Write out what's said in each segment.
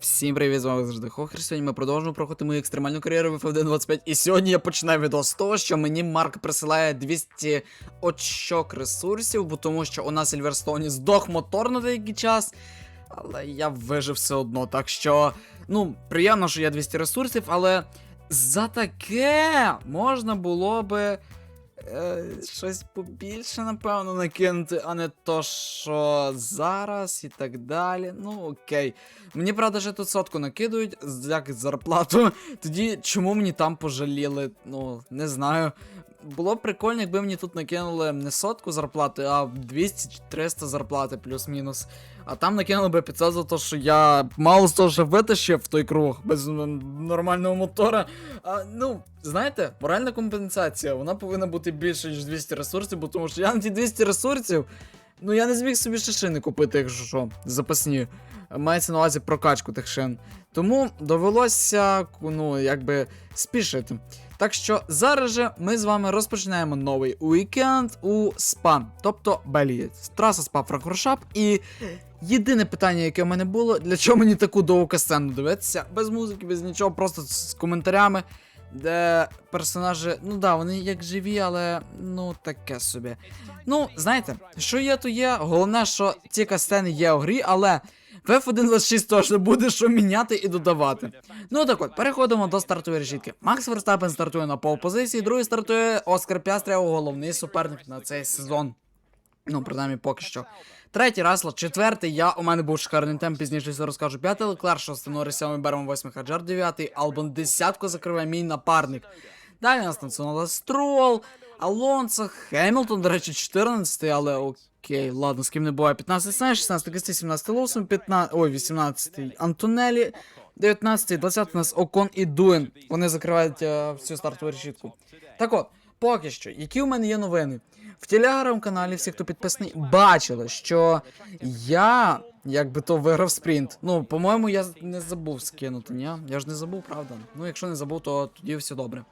Всім привіт, з вами завжди Хохер. Сьогодні ми продовжуємо проходити мою екстремальну кар'єру в FF 25. І сьогодні я починаю відео з того, що мені Марк присилає 200 очок ресурсів, бо тому що у нас в Сільверстоуні здох мотор на деякий час. Але я вижив все одно. Так що, ну, приємно, що є 200 ресурсів, але за таке можна було би. Е, щось побільше, напевно, накинути, а не то, що зараз і так далі. Ну, окей. Мені правда ще тут сотку накидують як зарплату. Тоді чому мені там пожаліли? Ну, не знаю. Було б прикольно, якби мені тут накинули не сотку зарплати, а 200-300 зарплати плюс-мінус. А там накинули би 500 за те, що я мало з того, що витащив в той круг без нормального мотора. А, ну, знаєте, моральна компенсація, вона повинна бути більше, ніж 200 ресурсів, бо тому що я на ті 200 ресурсів. Ну я не зміг собі ще шини купити, якщо що, запасні. Мається на увазі прокачку тих шин. Тому довелося, ну, якби спішити. Так що зараз же ми з вами розпочинаємо новий уікенд у СПА, тобто Белі. Траса СПА Франкфуршап. І єдине питання, яке в мене було, для чого мені таку довгу касцену дивитися? Без музики, без нічого, просто з коментарями. Де персонажі, ну да, вони як живі, але ну таке собі. Ну, знаєте, що є, то є. Головне, що ці кастени є у грі, але в F126 точно буде що міняти і додавати. Ну так от, переходимо до стартової решітки. Макс Верстапен стартує на полпозиції, другий стартує Оскар Пястря, головний суперник на цей сезон. Ну, принаймні, поки що. Третій Расло, четвертий я. У мене був шикарний темп, пізніше все розкажу. П'ятий Леклер, шостий Норрис, сьомий Берман, восьмий Хаджар, дев'ятий, Албон десятку закриває мій напарник. Далі у нас Націонал Строл, Алонсо, Хемілтон, до речі, 14-й, але окей, ладно, з ким не буває. 15 Сен, 16 Касті, 17 Лоусом, 15, ой, 18 Антонелі, 19 20 у нас Окон і Дуен. Вони закривають е, всю стартову решітку. Так от, поки що, які у мене є новини? В телеграм-каналі, всі, хто підписаний, бачили, що я якби то виграв спринт. Ну, по-моєму, я не забув скинути, ні? Я ж не забув, правда? Ну, якщо не забув, то тоді все добре.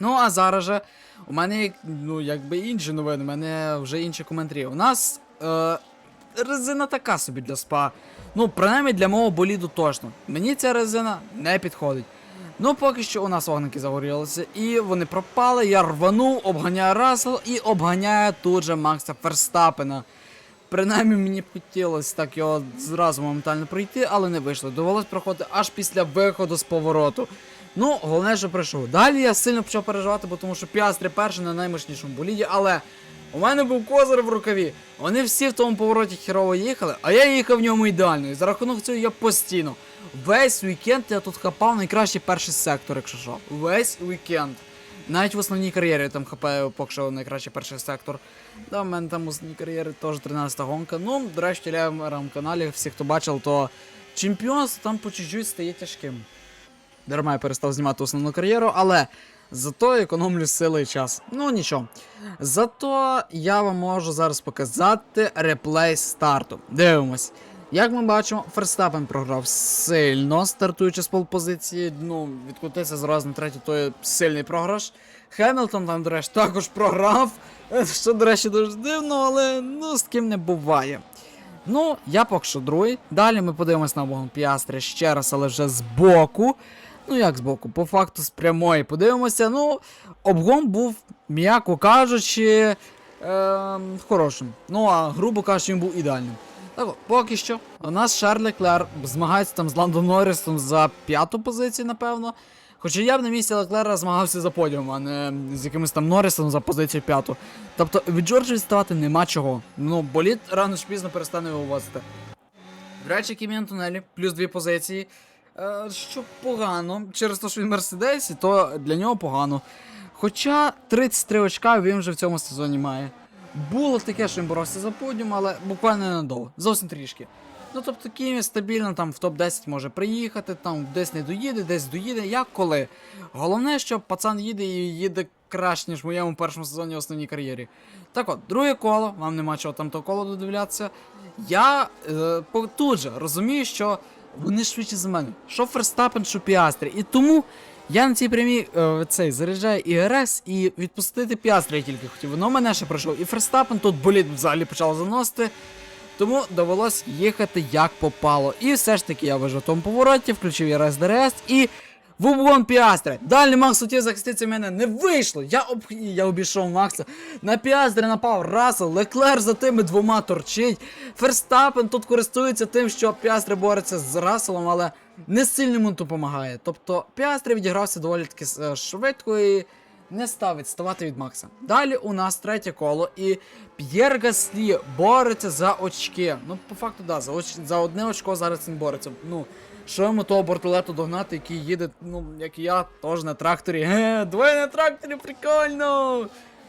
Ну, а зараз же у мене ну, якби інші новини, у мене вже інші коментарі. У нас е, резина така собі для спа. Ну, принаймні для мого боліду точно. Мені ця резина не підходить. Ну, поки що у нас вогники загорілися, і вони пропали. Я рванув, обганяю Рассел і обганяю тут же Макса Ферстапена. Принаймні мені хотілося так його зразу моментально пройти, але не вийшло. Довелось проходити аж після виходу з повороту. Ну, головне, що прийшов. Далі я сильно почав переживати, бо тому що Піастрі перший на наймощнішому боліді, але у мене був козир в рукаві. Вони всі в тому повороті херово їхали, а я їхав в ньому ідеально. І за рахунок цього я постійно. Весь вікенд я тут хапав найкращий перший сектор, якщо що. Весь вікенд. Навіть в основній кар'єрі там хапаю поки що найкращий перший сектор. Да, в мене там в основній кар'єрі теж 13 гонка. Ну, до речі, в телеграм-каналі, всі, хто бачив, то чемпіонство там по чуть-чуть стає тяжким. Дарма я перестав знімати основну кар'єру, але зато економлю сили і час. Ну нічого. Зато я вам можу зараз показати реплей старту. Дивимось. Як ми бачимо, Ферстапен програв сильно, стартуючи з полпозиції. Ну, відкотився зразу на третій, то є сильний програш. Хемілтон там, до речі, також програв. Що, до речі, дуже дивно, але ну з ким не буває. Ну, я поки що другий. Далі ми подивимось на обгон Піастри ще раз, але вже збоку. Ну, як збоку, по факту з прямої подивимося. Ну, обгон був, м'яко кажучи, ем, хорошим. Ну, а грубо кажучи, він був ідеальним. Так, от, поки що, у нас Шарль Леклер змагається там з Ландом Норрісом за п'яту позицію, напевно. Хоча я б на місці Леклера змагався за подіум, а не з якимось там Норрісом за позицію п'яту. Тобто від Джорджа відставати нема чого. Ну, боліт рано чи пізно перестане вивозити. До речі, Кімі Антонелі, плюс дві позиції. Е, що погано. Через те, що він Мерседесі, то для нього погано. Хоча 33 очка він вже в цьому сезоні має. Було таке, що він боровся за подіум, але буквально ненадовго. Зовсім трішки. Ну тобто Кімі стабільно там в топ-10 може приїхати, там десь не доїде, десь доїде, як коли. Головне, що пацан їде і їде краще, ніж в моєму першому сезоні основній кар'єрі. Так от, друге коло, вам нема чого там того коло додивлятися. Я е, тут же розумію, що вони швидше за мене. Що Ферстапен, що Піастрі. І тому я на цій прямій е, цей заряджаю і РС, і відпустити Піастрі я тільки хотів. Воно мене ще пройшов. І Ферстапен тут боліт взагалі почав заносити. Тому довелось їхати як попало. І все ж таки я вижив в тому повороті, включив я ДРС і. В обгон Піастри. Далі Макс хотів захиститися мене. Не вийшло. Я об... я обійшов Макса. На Піастри напав Рассел, Леклер за тими двома торчить. Ферстапен тут користується тим, що Піастри бореться з Расселом, але не сильно йому допомагає. Тобто Піастри відігрався доволі таки е, швидко і не став відставати від Макса. Далі у нас третє коло, і П'єр Гаслі бореться за очки. Ну, по факту, да, за, оч... за одне очко зараз він бореться. Ну, що йому того бортулету догнати, який їде, ну, як і я, теж на тракторі. Ге, двоє на тракторі, прикольно!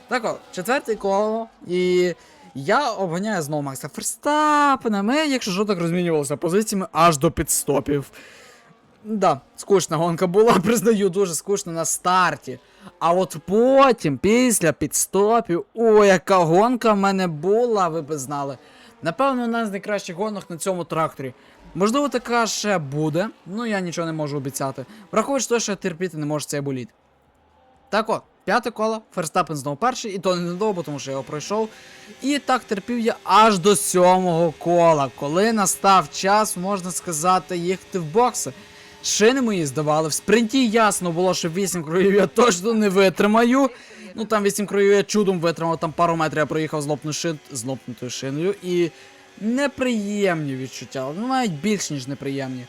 Так от, четверте коло, і я обганяю знову Макса Ферстапена. Ми, якщо що, так розмінювалися позиціями аж до підстопів. Да, скучна гонка була, признаю, дуже скучна на старті. А от потім, після підстопів, о, яка гонка в мене була, ви б знали. Напевно, одна з найкращих гонок на цьому тракторі. Можливо, така ще буде, ну я нічого не можу обіцяти. Враховуючи те, що я терпіти не можу цей боліт. Так от, п'яте коло, Ферстапен знову перший, і то не недовго, тому що я його пройшов. І так терпів я аж до сьомого кола, коли настав час, можна сказати, їхати в бокси. Шини мої здавали. В спринті ясно було, що 8 кругів я точно не витримаю. Ну там 8 кругів я чудом витримав, там пару метрів я проїхав з, лопну шин... лопнутою шиною. І неприємні відчуття, ну навіть більш ніж неприємні.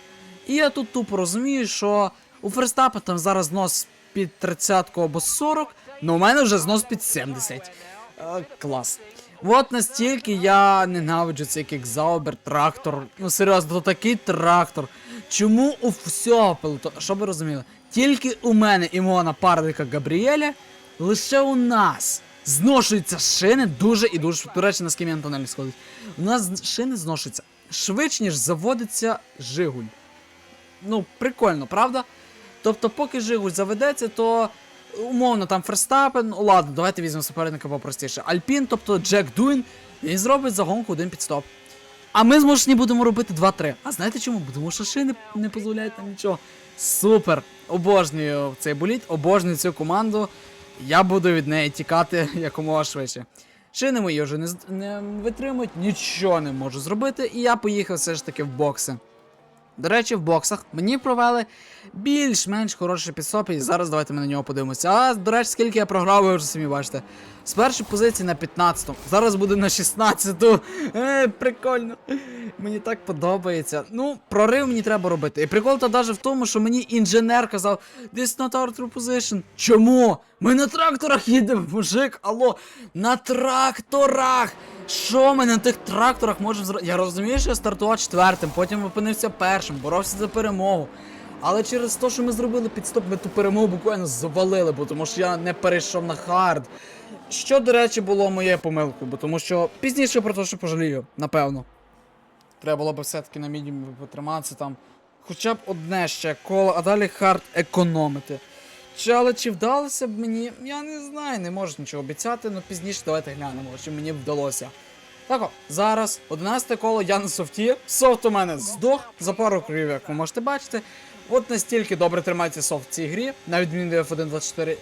І я тут тупо розумію, що у Ферстапа там зараз знос під 30 або 40, ну у мене вже знос під 70. Е, клас. От настільки я ненавиджу цей кікзаубер, трактор. Ну серйозно, то такий трактор. Чому у всього пелотону, щоб ви розуміли, тільки у мене і мого напарника Габріеля, лише у нас зношуються шини дуже і дуже. До речі, на з ким я Антонелі сходить. У нас шини зношуються швидше, ніж заводиться Жигуль. Ну, прикольно, правда? Тобто, поки Жигуль заведеться, то умовно там Ферстапен, ладно, давайте візьмемо суперника попростіше. Альпін, тобто Джек Дуін, він зробить за гонку один підстоп. А ми зможні будемо робити 2-3. А знаєте чому? Тому що шини не дозволяють нам нічого. Супер! Обожнюю цей боліт, обожнюю цю команду. Я буду від неї тікати якомога швидше. Шини мої вже не, не витримують, нічого не можу зробити, і я поїхав все ж таки в бокси. До речі, в боксах мені провели більш-менш хороші підсопи, і зараз давайте ми на нього подивимося. А, до речі, скільки я програв, ви вже самі бачите. З першої позиції на 15-ту, зараз буде на 16-ту. Е, прикольно. Мені так подобається. Ну, прорив мені треба робити. І прикол то навіть в тому, що мені інженер казав, this not our true position. Чому? Ми на тракторах їдемо, мужик, алло, на тракторах! Що ми на тих тракторах можемо зробити? Я розумію, що я стартував четвертим, потім опинився першим, боровся за перемогу. Але через те, що ми зробили підстоп, ми ту перемогу буквально завалили, бо тому що я не перейшов на хард. Що, до речі, було моєю помилкою, бо тому що пізніше про те, що пожалію, напевно. Треба було б все-таки на мідіумі потриматися там. Хоча б одне ще коло, а далі хард економити. Чи, але чи вдалося б мені, я не знаю, не можу нічого обіцяти, але пізніше давайте глянемо, чи мені вдалося. Так, о, зараз 11 коло я на софті. Софт у мене здох за пару кривів, як ви можете бачити. От настільки добре тримається софт в цій грі, на відміну від F1.24.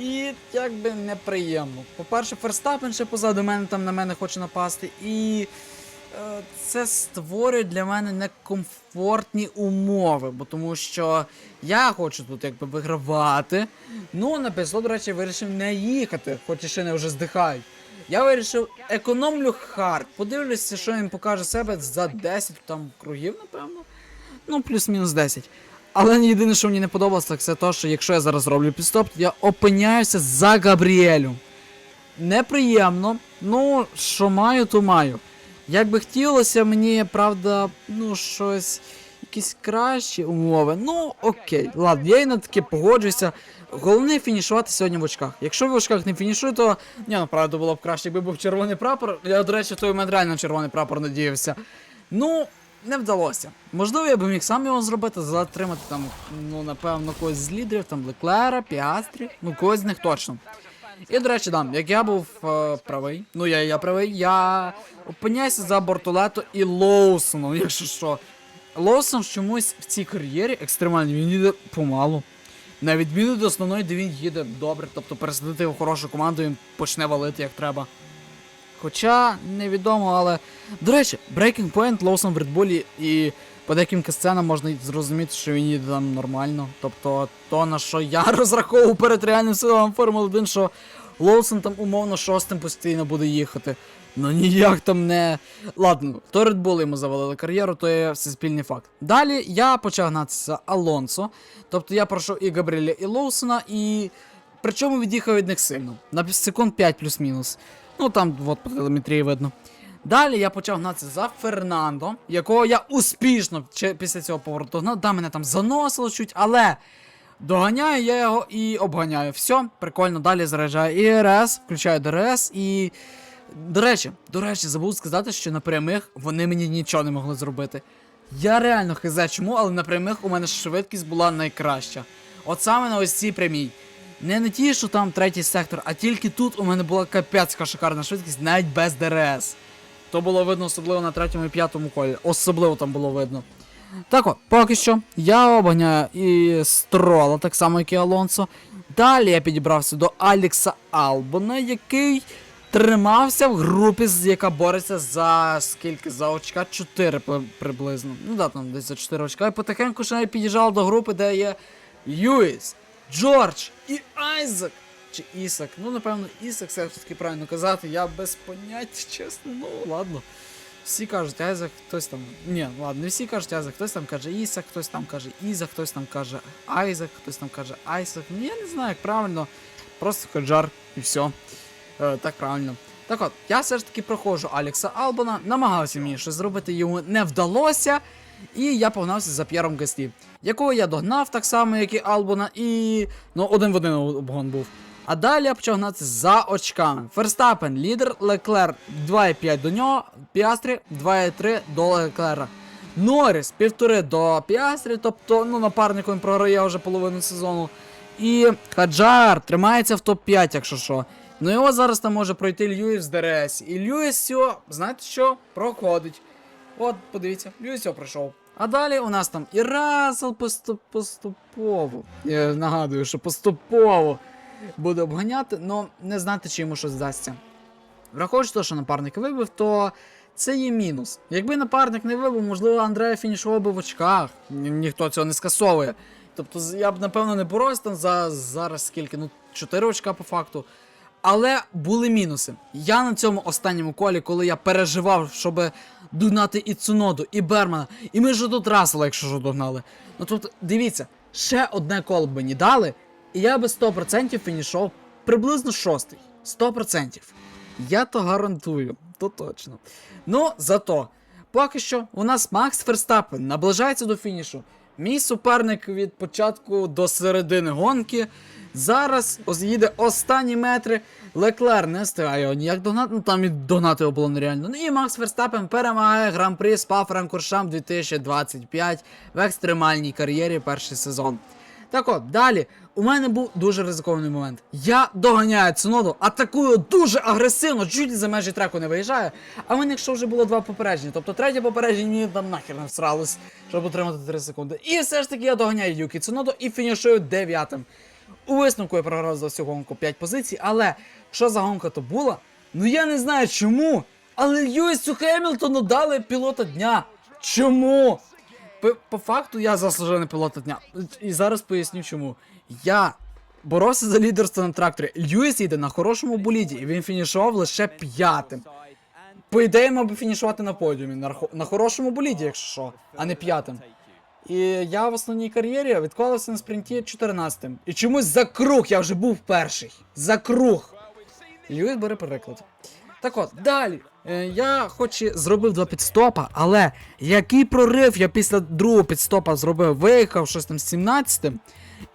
І як би неприємно. По-перше, Ферстапен ще позаду мене там на мене хоче напасти. І е, це створює для мене некомфортні умови, бо тому що я хочу тут якби вигравати. Ну, на післо, до речі, вирішив не їхати, хоч і ще не вже здихають. Я вирішив економлю хард. Подивлюся, що він покаже себе за 10 там кругів, напевно. Ну, плюс-мінус 10. Але єдине, що мені не подобалось, так це те, що якщо я зараз зроблю підстоп, я опиняюся за Габріелю. Неприємно. Ну, що маю, то маю. Як би хотілося мені, правда, ну, щось. Якісь кращі умови. Ну, окей, ладно, я і на таке погоджуюся. Головне фінішувати сьогодні в очках. Якщо в очках не фінішую, то. Ні, ну правда було б краще, якби був червоний прапор. Я, до речі, той момент реально червоний прапор надіявся. Ну, не вдалося. Можливо, я би міг сам його зробити, затримати там, ну, напевно, когось з лідерів, там Леклера, Піастрі, ну когось з них точно. І, до речі, да, як я був е, правий, ну я, я правий, я опиняюся за Бортолето і Лоусоном, якщо що. Лоусон чомусь в цій кар'єрі екстремальній, він їде помалу. На відміну до основної, де він їде добре, тобто пересадити його хорошу команду, він почне валити як треба. Хоча невідомо, але. До речі, Breaking Point, Лоусон в Bull і по деяким сценам можна зрозуміти, що він їде там нормально. Тобто, то на що я розраховував перед реальним сезоном Формули 1, що Лоусон там умовно шостим постійно буде їхати. Ну ніяк там не. Ладно, то Bull йому завалили кар'єру, то є всеспільний факт. Далі я почав гнатися Алонсо. Тобто я пройшов і Габріеля, і Лоусона, і. Причому від'їхав від них сильно. На секунд 5 плюс-мінус. Ну там от по телеметрії видно. Далі я почав гнатися за Фернандо, якого я успішно після цього повороту гнав. Да, мене там заносило чуть, але доганяю я його і обганяю. Все, прикольно, далі заряджаю і РС, включаю ДРС і. До речі, до речі, забув сказати, що на прямих вони мені нічого не могли зробити. Я реально хз чому, але на прямих у мене швидкість була найкраща. От саме на ось цій прямій. Не на ті, що там третій сектор, а тільки тут у мене була капецька шикарна швидкість, навіть без ДРС. То було видно особливо на третьому і п'ятому колі. Особливо там було видно. Так от, поки що я обганяю і Строла, так само, як і Алонсо. Далі я підібрався до Алікса Албона, який тримався в групі, яка бореться за скільки? За очка 4 приблизно. Ну да, там десь за 4 очка. І потихеньку ще під'їжджав до групи, де є Льюіс, Джордж і Айзек. Чи Ісак. Ну, напевно, Ісак все-таки правильно казати. Я без поняття, чесно, ну ладно. Всі кажуть Айзек, хтось там. Ні, ладно, не всі кажуть Айзек, хтось там каже Ісак, хтось там каже Ізак, хтось там каже Айзек, хтось там каже Айсак. Ну я не знаю, як правильно. Просто Хаджар і все. Е, так правильно. Так от, я все ж таки проходжу Алекса Албана, намагався мені щось зробити, йому не вдалося. І я погнався за П'єром Гасті, якого я догнав так само, як і Албана, і. Ну, один в один обгон був. А далі я почав гнатися за очками. Ферстапен лідер, Леклер 2,5 до нього, Піастрі 2,3 до Леклера. Норріс півтори до Піастрі, тобто ну, напарник він програє вже половину сезону. І Хаджар тримається в топ-5, якщо що. Ну його зараз там може пройти Льюіс з ДРС. І Льюіс все, знаєте що? Проходить. От, подивіться, Льюіс все пройшов. А далі у нас там і Рассел поступ, поступово. Я нагадую, що поступово буде обганяти, але не знати, чи йому щось здасться. Враховуючи те, що напарник вибив, то це є мінус. Якби напарник не вибив, можливо, Андрея фінішував би в очках. Ні- ніхто цього не скасовує. Тобто я б, напевно, не боровся там за зараз скільки, ну, 4 очка по факту. Але були мінуси. Я на цьому останньому колі, коли я переживав, щоб догнати і Цуноду, і Бермана, і ми ж тут Рассела, якщо що догнали. Ну тобто, дивіться, ще одне коло б мені дали, і я би 100% фінішов приблизно шостий. 100%. Я то гарантую, то точно. Ну, зато, поки що у нас Макс Ферстапен наближається до фінішу. Мій суперник від початку до середини гонки. Зараз їде останні метри. Леклер не встигає його ніяк догнати, ну там і догнати його було нереально. Ну і Макс Ферстапен перемагає гран-при спа Франкуршам 2025 в екстремальній кар'єрі перший сезон. Так от, далі, у мене був дуже ризикований момент. Я доганяю Цуноду, атакую дуже агресивно, чуть за межі треку не виїжджаю. А в мене якщо вже було два попередження, тобто третє попередження мені там нахер не всралось, щоб отримати 3 секунди. І все ж таки я доганяю Юкі Цуноду і фінішую дев'ятим. У висновку я програв за всю гонку 5 позицій, але що за гонка то була? Ну я не знаю чому. Але Льюісу Хемілтону дали пілота дня. Чому? По, по факту я заслужений пілота дня. І зараз поясню чому. Я боровся за лідерство на тракторі. Льюіс їде на хорошому боліді, і він фінішував лише п'ятим. По ідеї, мав би фінішувати на подіумі, на, на хорошому боліді, якщо що, а не п'ятим. І я в основній кар'єрі відклався на спринті 14-м. І чомусь за круг я вже був перший. За круг. Льюіс бере приклад. Так от, далі. Е, я хоч і зробив два підстопа, але який прорив я після другого підстопа зробив, виїхав щось там з 17-м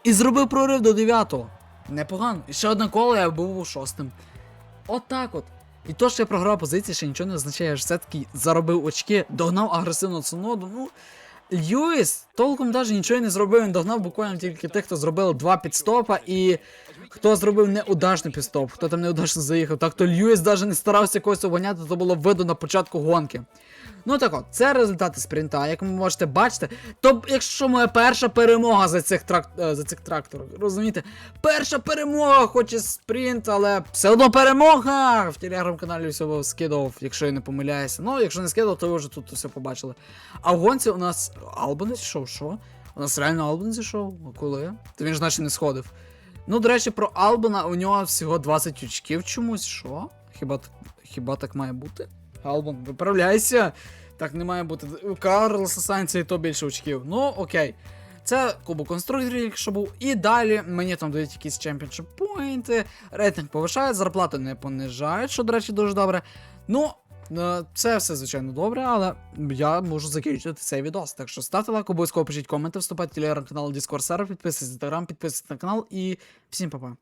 і зробив прорив до 9-го. Непогано. І ще одне коло я був шостим. От так от. І то, що я програв позиції, ще нічого не означає, що все-таки заробив очки, догнав агресивну цуноду. Ну, Льюіс толком навіть нічого не зробив. Він догнав буквально тільки тих, хто зробив два підстопа і хто зробив неудачний підстоп, хто там неудачно заїхав. Так то Льюіс навіть не старався когось обганяти, то було видно на початку гонки. Ну так от, це результати спринта, як ви можете бачити. То якщо моя перша перемога за цих трак... е, за цих тракторів, розумієте? Перша перемога, хоч і спринт, але все одно перемога! В телеграм-каналі всього скидав, якщо я не помиляюся. Ну, якщо не скидав, то ви вже тут все побачили. А в гонці у нас Албан зійшов, що? У нас реально Албан зійшов? А коли? То він ж наче не сходив. Ну, до речі, про Албана у нього всього 20 очків чомусь, що? Хіба, хіба так має бути? Албан, виправляйся! Так не має бути. У Карлоса Сайнца і то більше очків. Ну, окей. Це кубок конструкторів, якщо був. І далі мені там дають якісь чемпіоншип поінти, рейтинг повишають, зарплату не понижають, що, до речі, дуже добре. Ну, це все, звичайно, добре, але я можу закінчити цей відос. Так що ставте лайк, обов'язково пишіть коменти, вступайте в телеграм-канал, Discord сервер, підписуйтесь на інстаграм, підписуйтесь на канал і всім па-па.